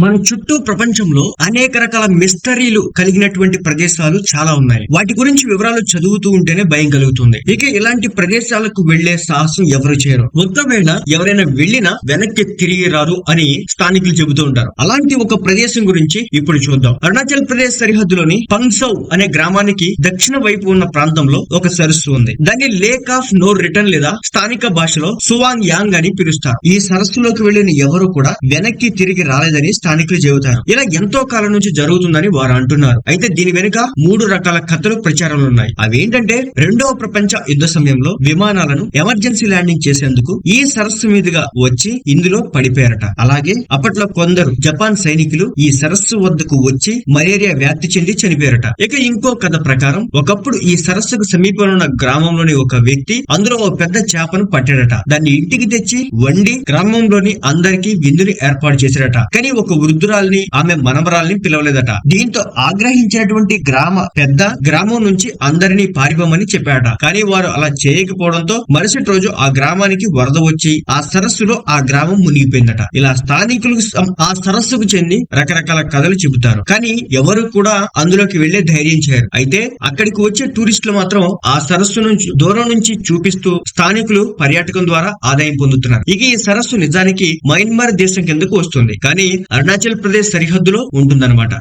మన చుట్టూ ప్రపంచంలో అనేక రకాల మిస్టరీలు కలిగినటువంటి ప్రదేశాలు చాలా ఉన్నాయి. వాటి గురించి వివరాలు చదువుతూ ఉంటేనే భయం కలుగుతుంది. ఇక ఇలాంటి ప్రదేశాలకు వెళ్ళే సాహసం ఎవరు చేయరు. ఒకవేళ ఎవరైనా వెళ్ళినా వెనక్కి తిరిగి రారు అని స్థానికులు చెబుతూ ఉంటారు. అలాంటి ఒక ప్రదేశం గురించి ఇప్పుడు చూద్దాం. అరుణాచల్ ప్రదేశ్ సరిహద్దులోని పంగ్సౌ అనే గ్రామానికి దక్షిణ వైపు ఉన్న ప్రాంతంలో ఒక సరస్సు ఉంది. దాన్ని లేక్ ఆఫ్ నో రిటర్న్ లేదా స్థానిక భాషలో సువాంగ్ యాంగ్ అని పిలుస్తారు. ఈ సరస్సులోకి వెళ్ళిన ఎవరు కూడా వెనక్కి తిరిగి రాలేదని స్థానికులు చెబుతారు. ఇలా ఎంతో కాలం నుంచి జరుగుతుందని వారు అంటున్నారు. అయితే దీని వెనుక మూడు రకాల కథలు ప్రచారంలో ఉన్నాయి. అవేంటంటే రెండవ ప్రపంచ యుద్ధ సమయంలో విమానాలను ఎమర్జెన్సీ ల్యాండింగ్ చేసేందుకు ఈ సరస్సు మీదుగా వచ్చి ఇందులో పడిపోయారట. అలాగే అప్పట్లో కొందరు జపాన్ సైనికులు ఈ సరస్సు వద్దకు వచ్చి మలేరియా వ్యాప్తి చెంది చనిపోయారట. ఇక ఇంకో కథ ప్రకారం ఒకప్పుడు ఈ సరస్సుకు సమీపంలో ఉన్న గ్రామంలోని ఒక వ్యక్తి అందులో ఓ పెద్ద చేపను పట్టాడట. దాన్ని ఇంటికి తెచ్చి వండి గ్రామంలోని అందరికీ విందుని ఏర్పాటు చేశారట. కానీ ఒక వృద్ధురాల్ని ఆమె మనమరాల్ని పిలవలేదట. దీంతో ఆగ్రహించినటువంటి గ్రామ పెద్ద గ్రామం నుంచి అందరినీ పారిపోమని చెప్పాడట. కానీ వారు అలా చేయకపోవడంతో మరుసటి రోజు ఆ గ్రామానికి వరద వచ్చి ఆ సరస్సులో ఆ గ్రామం మునిగిపోయిందట. ఇలా స్థానికులకు ఆ సరస్సుకు చెంది రకరకాల కథలు చెబుతారు. కానీ ఎవరు కూడా అందులోకి వెళ్ళే ధైర్యం చేయరు. అయితే అక్కడికి వచ్చే టూరిస్టులు మాత్రం ఆ సరస్సు నుంచి దూరం నుంచి చూపిస్తూ స్థానికులు పర్యాటకం ద్వారా ఆదాయం పొందుతున్నారు. ఇక ఈ సరస్సు నిజానికి మయన్మార్ దేశం కిందకు వస్తుంది. కానీ అరుణాచల్ ప్రదేశ్ సరిహద్దులో ఉంటుందన్నమాట.